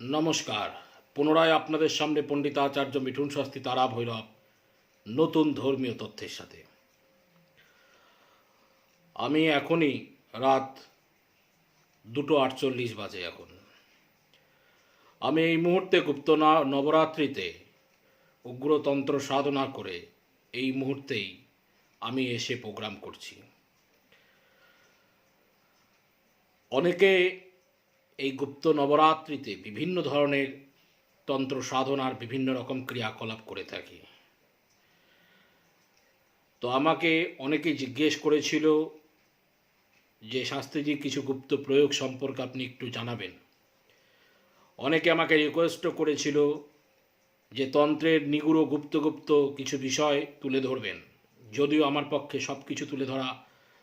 নমস্কার। পুনরায় আপনাদের সামনে পণ্ডিত আচার্য মিঠুন শাস্তি তারা ভৈরব নতুন ধর্মীয় তথ্যের সাথে। আমি এখনই রাত দুটো আটচল্লিশ বাজে এখন। আমি এই মুহূর্তে গুপ্ত নবরাত্রিতে উগ্রতন্ত্র সাধনা করে এই মুহূর্তেই আমি এসে প্রোগ্রাম করছি। অনেকে এই গুপ্ত নবরাত্রিতে বিভিন্ন ধরনের তন্ত্র সাধনার বিভিন্ন রকম ক্রিয়াকলাপ করে থাকি। তো আমাকে অনেকে জিজ্ঞেস করেছিল যে, শাস্ত্রীজি, কিছু গুপ্ত প্রয়োগ সম্পর্কে আপনি একটু জানাবেন? অনেকে আমাকে রিকোয়েস্টও করেছিল যে, তন্ত্রের নিগুড় গুপ্ত গুপ্ত কিছু বিষয় তুলে ধরবেন। যদিও আমার পক্ষে সব কিছু তুলে ধরা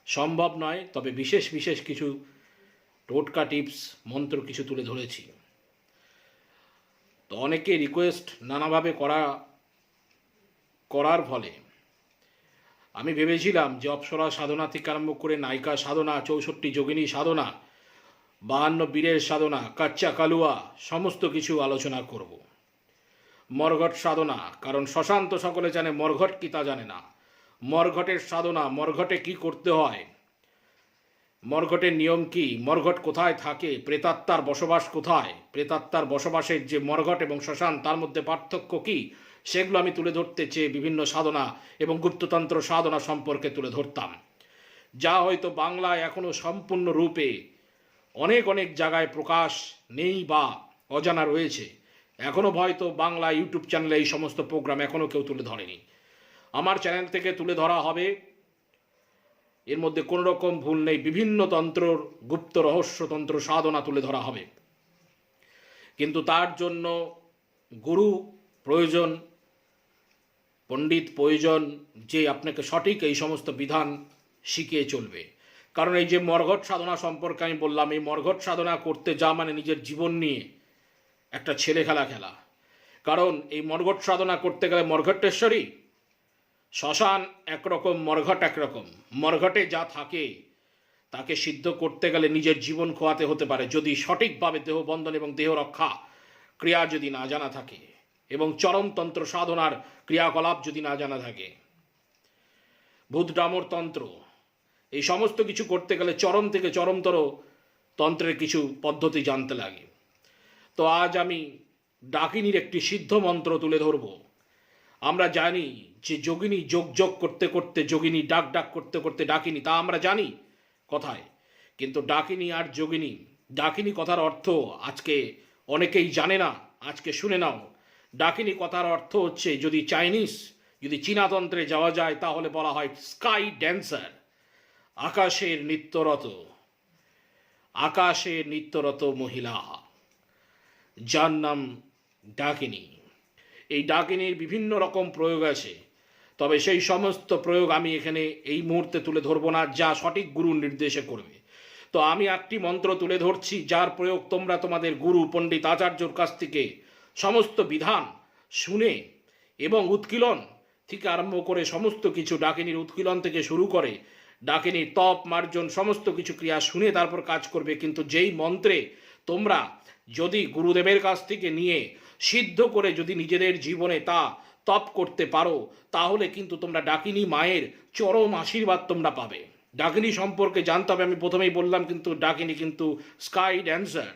সম্ভব নয়, তবে বিশেষ বিশেষ কিছু টোটকা টিপস, মন্ত্র কিছু তুলে ধরেছি। তো অনেকে রিকোয়েস্ট নানাভাবে করা, করার ফলে আমি ভেবেছিলাম যে অপ্সরা সাধনা থেকে আরম্ভ করে নায়িকা সাধনা, চৌষট্টি যোগিনী সাধনা, বাহান্ন বীরের সাধনা, কাচ্চা কালুয়া, সমস্ত কিছু আলোচনা করব। মরঘট সাধনা, কারণ শশান্ত সকলে জানে মরঘট কি তা জানে না। মরঘটের সাধনা, মরঘটে কি করতে হয়? মর্ঘটের নিয়ম কি? মর্ঘট কোথায় থাকে? প্রেতাত্মার বসবাস কোথায়? প্রেতাত্মার বসবাসের যে মর্ঘট এবং শ্মশান, তার মধ্যে পার্থক্য কি? সেগুলো আমি তুলে ধরতে চেয়ে বিভিন্ন সাধনা এবং গুপ্ততন্ত্র সাধনা সম্পর্কে তুলে ধরতাম। যা হয়তো বাংলায় এখনও সম্পূর্ণ রূপে অনেক অনেক জায়গায় প্রকাশ নেই বা অজানা রয়েছে। এখনও হয়তো বাংলা ইউটিউব চ্যানেলে এই সমস্ত প্রোগ্রাম এখনও কেউ তুলে ধরেনি। আমার চ্যানেল থেকে তুলে ধরা হবে এর মধ্যে কোনো রকম ভুল নেই। বিভিন্ন তন্ত্রর গুপ্ত রহস্যতন্ত্র সাধনা তুলে ধরা হবে। কিন্তু তার জন্য গুরু প্রয়োজন, পণ্ডিত প্রয়োজন যে আপনাকে সঠিক এই সমস্ত বিধান শিখিয়ে চলবে। কারণ এই যে মর্ঘট সাধনা সম্পর্কে আমি বললাম, এই মর্ঘট সাধনা করতে যা মানে নিজের জীবন নিয়ে একটা ছেলে খেলা খেলা। কারণ এই মর্ঘট সাধনা করতে গেলে মর্ঘটেশ্বরী শ্মশান একরকম, মর্ঘট একরকম। মর্ঘটে যা থাকে, তাকে সিদ্ধ করতে গেলে নিজের জীবন খোয়াতে হতে পারে। যদি সঠিকভাবে দেহ বন্ধন এবং দেহ রক্ষা ক্রিয়া যদি না জানা থাকে এবং চরমতন্ত্র সাধনার ক্রিয়াকলাপ যদি না জানা থাকে ভূত ডামর তন্ত্র, এই সমস্ত কিছু করতে গেলে চরম থেকে চরমতর তন্ত্রের কিছু পদ্ধতি জানতে লাগে। তো আজ আমি ডাকিনীর একটি সিদ্ধ মন্ত্র তুলে ধরবো। আমরা জানি যে যোগিনী যোগ যোগ করতে করতে, যোগিনী ডাক ডাক করতে করতে ডাকিনী, তা আমরা জানি কথায়। কিন্তু ডাকিনী আর যোগিনী, ডাকিনী কথার অর্থ আজকে অনেকেই জানে না, আজকে শুনে নাও। ডাকিনী কথার অর্থ হচ্ছে, যদি চাইনিজ, যদি চীনাতন্ত্রে যাওয়া যায়, তাহলে বলা হয় স্কাই ড্যান্সার, আকাশের নৃত্যরত আকাশে নৃত্যরত মহিলা। যার নাম ডাকিনী। এই ডাকিনীর বিভিন্ন রকম প্রয়োগ আছে। তবে সেই সমস্ত প্রয়োগ আমি এখানে এই মুহূর্তে তুলে ধরবো না, যা সঠিক গুরুর নির্দেশে করবে। তো আমি একটি মন্ত্র তুলে ধরছি, যার প্রয়োগ তোমরা তোমাদের গুরু পণ্ডিত আচার্যর কাছ থেকে সমস্ত বিধান শুনে এবং উৎকিলন থেকে আরম্ভ করে সমস্ত কিছু ডাকিনীর উৎকিলন থেকে শুরু করে ডাকিনীর তপ, মার্জন, সমস্ত কিছু ক্রিয়া শুনে তারপর কাজ করবে। কিন্তু যেই মন্ত্রে তোমরা যদি গুরুদেবের কাছ থেকে নিয়ে সিদ্ধ করে যদি নিজেদের জীবনে তা তপ করতে পারো, তাহলে কিন্তু তোমরা ডাকিনী মায়ের চরম আশীর্বাদ তোমরা পাবে। ডাকিনী সম্পর্কে জানতে হবে, আমি প্রথমেই বললাম কিন্তু ডাকিনী কিন্তু স্কাই ড্যান্সার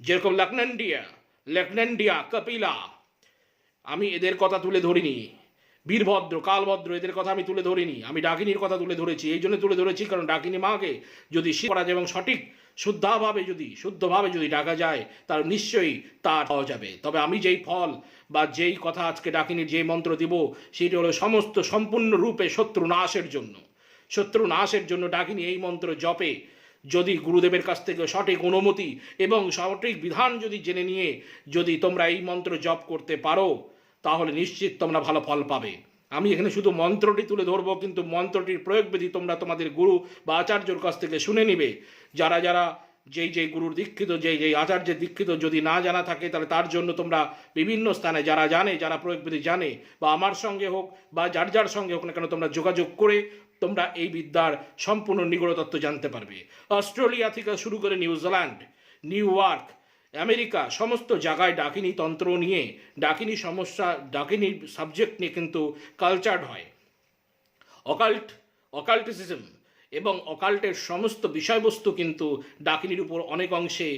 যেরকম লখনন্ডিয়া লখনন্ডিয়া কপিলা। আমি এদের কথা তুলে ধরিনি। বীরভদ্র, কালভদ্র, এদের কথা আমি তুলে ধরিনি। আমি ডাকিনীর কথা তুলে ধরেছি। এই জন্য তুলে ধরেছি, কারণ ডাকিনী মাকে যদি করা যায় এবং সঠিক, শুদ্ধাভাবে যদি, শুদ্ধভাবে যদি ডাকা যায় তার নিশ্চয়ই তার পাওয়া যাবে। তবে আমি যেই ফল বা যেই কথা আজকে ডাকিনীর যেই মন্ত্র দিব, সেটি হলো সমস্ত সম্পূর্ণ রূপে শত্রু নাশের জন্য। শত্রু নাশের জন্য ডাকিনী এই মন্ত্র জপে। যদি গুরুদেবের কাছ থেকে সঠিক অনুমতি এবং সঠিক বিধান যদি জেনে নিয়ে যদি তোমরা এই মন্ত্র জপ করতে পারো তাহলে নিশ্চিত তোমরা ভালো ফল পাবে। আমি এখানে শুধু মন্ত্রটি তুলে ধরবো, কিন্তু মন্ত্রটির প্রয়োগবিধি তোমরা তোমাদের গুরু বা আচার্যর কাছ থেকে শুনে নিবে। যারা যারা যেই যেই গুরুর দীক্ষিত, যেই যেই আচার্যের দীক্ষিত যদি না জানা থাকে, তাহলে তার জন্য তোমরা বিভিন্ন স্থানে যারা জানে, যারা প্রয়োগবিধি জানে, বা আমার সঙ্গে হোক, বা যার যার সঙ্গে হোক না কেন তোমরা যোগাযোগ করে তোমরা এই বিদ্যার সম্পূর্ণ নিগড় তত্ত্ব জানতে পারবে। অস্ট্রেলিয়া থেকে শুরু করে নিউজিল্যান্ড, নিউ ইয়র্ক আমেরিকা সমস্ত জায়গায় ডাকিনী তন্ত্র নিয়ে, ডাকিনী সমস্যা, ডাকিনী সাবজেক্ট নিয়ে কিন্তু কালচার্ড হয়। অকাল্ট অকাল্টিসিজম এবং অকাল্টের সমস্ত বিষয়বস্তু কিন্তু ডাকিনির উপর অনেক অংশে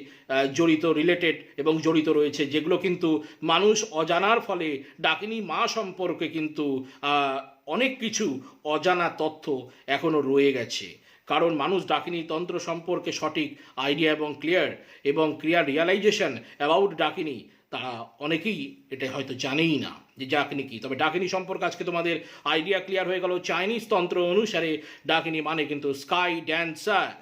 জড়িত রিলেটেড এবং জড়িত রয়েছে, যেগুলো কিন্তু মানুষ অজানার ফলে ডাকিনী মা সম্পর্কে কিন্তু অনেক কিছু অজানা তথ্য এখনও রয়ে গেছে। কারণ মানুষ ডাকিনী তন্ত্র সম্পর্কে সঠিক আইডিয়া এবং ক্লিয়ার এবং ক্লিয়ার রিয়ালাইজেশন অ্যাবাউট ডাকিনী। তারা অনেকেই এটা হয়তো জানেই না যে ডাকিনী কি। তবে ডাকিনী সম্পর্কে আজকে তোমাদের আইডিয়া ক্লিয়ার হয়ে গেল। চাইনিজ তন্ত্র অনুসারে ডাকিনী মানে কিন্তু স্কাই ড্যান্সার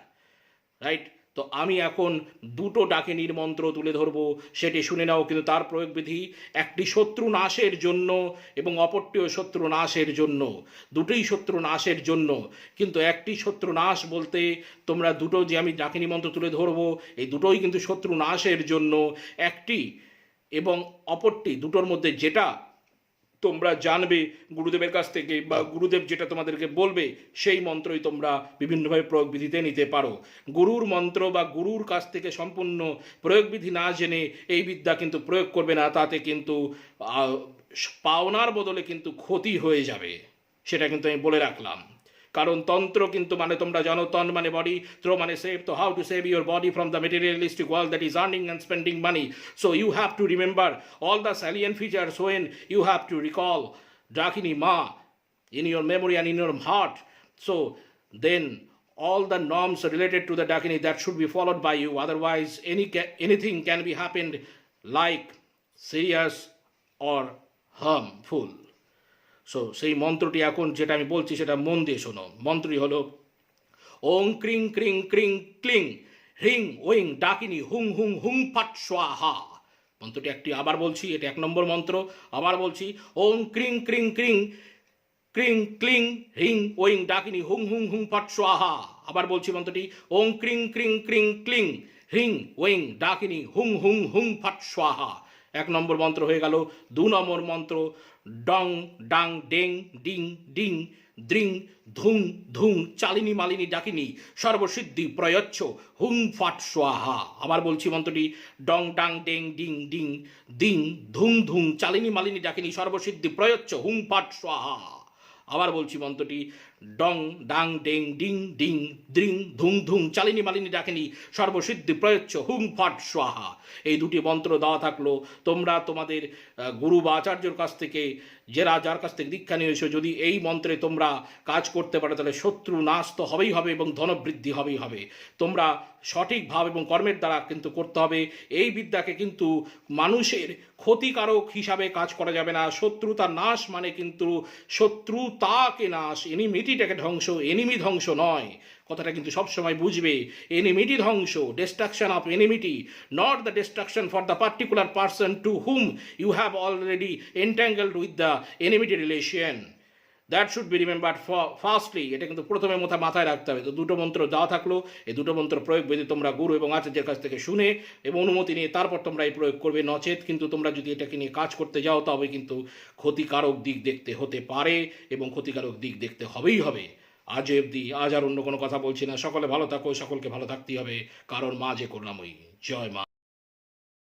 রাইট তো আমি এখন দুটো ডাকিনীর মন্ত্র তুলে ধরবো, সেটি শুনে নাও, কিন্তু তার প্রয়োগ বিধি একটি শত্রু নাশের জন্য এবং অপরটিও শত্রু নাশের জন্য, দুটোই শত্রু নাশের জন্য। কিন্তু একটি শত্রু নাশ বলতে তোমরা দুটো যে আমি ডাকিনী মন্ত্র তুলে ধরবো, এই দুটোই কিন্তু শত্রু নাশের জন্য, একটি এবং অপরটি দুটোর মধ্যে যেটা তোমরা জানবে গুরুদেবের কাছ থেকে বা গুরুদেব যেটা তোমাদেরকে বলবে সেই মন্ত্রই তোমরা বিভিন্নভাবে প্রয়োগবিধিতে নিতে পারো। গুরুর মন্ত্র বা গুরুর কাছ থেকে সম্পূর্ণ প্রয়োগবিধি না জেনে এই বিদ্যা কিন্তু প্রয়োগ করবে না তাতে কিন্তু পাওনার বদলে কিন্তু ক্ষতি হয়ে যাবে। সেটা কিন্তু আমি বলে রাখলাম। কারণ তন্ত্র কিন্তু মানে তোমরা জানো তন মানে বডি থ্রো মানে সেভ তো how to save your body from the materialistic world that is earning and spending money so you have to remember all the salient features when you have to recall Dakini Ma in your memory and in your heart. So then all the norms related to the Dakini that should be followed by you. Otherwise, any anything can be happened like serious or harmful. So সেই মন্ত্রটি এখন যেটা আমি বলছি, সেটা মন দিয়ে শোনো। মন্ত্রটি হলো, ওং ক্রিং ক্রিং ক্রিং ক্লিং, হ্রিং ওইং ডাকিনি হুং হুং হুং ফাট স্বাহা। মন্ত্রটি একটি আবার বলছি, এটা এক নম্বর মন্ত্র। আবার বলছি, ওং ক্রিং ক্রিং ক্রিং ক্রিং ক্লিং, হ্রিং ওইং ডাকিনি হুং হুং হুং ফাট স্বাহা। আবার বলছি মন্ত্রটি, ওং ক্রিং ক্রিং ক্রিং ক্লিং, হ্রিং ওইং ডাকিনি হুং হুং হুং ফাট স্বাহা। এক নম্বর মন্ত্র হয়ে গেল, দু নম্বর মন্ত্র, ডং, ডাং, ডেং, ডিং ডিং, দ্রিং, ধুং ধুং, চালিনী মালিনী ডাকিনী, সর্বসিদ্ধি প্রয়চ্ছ, হুং ফাট সোয়াহা আবার বলছি মন্ত্রটি, ডং, ডাং, ডেং, ডিং ডিং, দিং, ধুং ধুং, চালিনী মালিনী ডাকিনী, সর্বসিদ্ধি প্রয়চ্ছ, হুং ফাট সোয়াহা আবার বলছি মন্ত্রটি ডং, ডাং, ডেং, ডিং ডিং, দ্রিং, ধুং ধুং, চালিনী মালিনী ডাকেনি, সর্বসিদ্ধি প্রয়োচ্ছ হুং ফাট, স্বাহা। এই দুটি মন্ত্র দেওয়া থাকল, তোমরা তোমাদের গুরু বা আচার্যর কাছ থেকে যারা যার কাছ থেকে দীক্ষা নিয়েছো, যদি এই মন্ত্রে তোমরা কাজ করতে পারো, তাহলে শত্রু নাশ তো হবেই হবে এবং ধনবৃদ্ধি হবেই হবে। তোমরা সঠিক ভাব এবং কর্মের দ্বারা কিন্তু করতে হবে। এই বিদ্যাকে কিন্তু মানুষের ক্ষতিকারক হিসাবে কাজ করা যাবে না। শত্রুতা নাশ মানে কিন্তু শত্রুতাকে নাশ। এনিমিটিটাকে ধ্বংস এনিমি ধ্বংস নয়। কথাটা কিন্তু সবসময় বুঝবে। এনিমিটি ধ্বংস destruction of enmity not the destruction for the particular person to whom you have already entangled with the enmity relation that should be remembered firstly এটা কিন্তু প্রথমে মাথা মাথায় রাখতে হবে। তো দুটো মন্ত্র দেওয়া থাকল, এই দুটো মন্ত্র প্রয়োগ বেঁধে তোমরা গুরু এবং আচার্যের কাছ থেকে শুনে এবং অনুমতি নিয়ে তারপর তোমরা এই প্রয়োগ করবে নচেত। কিন্তু তোমরা যদি এটাকে নিয়ে কাজ করতে যাও, তবে কিন্তু ক্ষতিকারক দিক দেখতে হতে পারে এবং ক্ষতিকারক দিক দেখতে হবেই হবে। আজ অবধি, আজ আর অন্য কোনো কথা বলছি না। সকলে ভালো থাকো, সকলকে ভালো থাকতেই হবে। কারণ মা যে করলামই জয় মা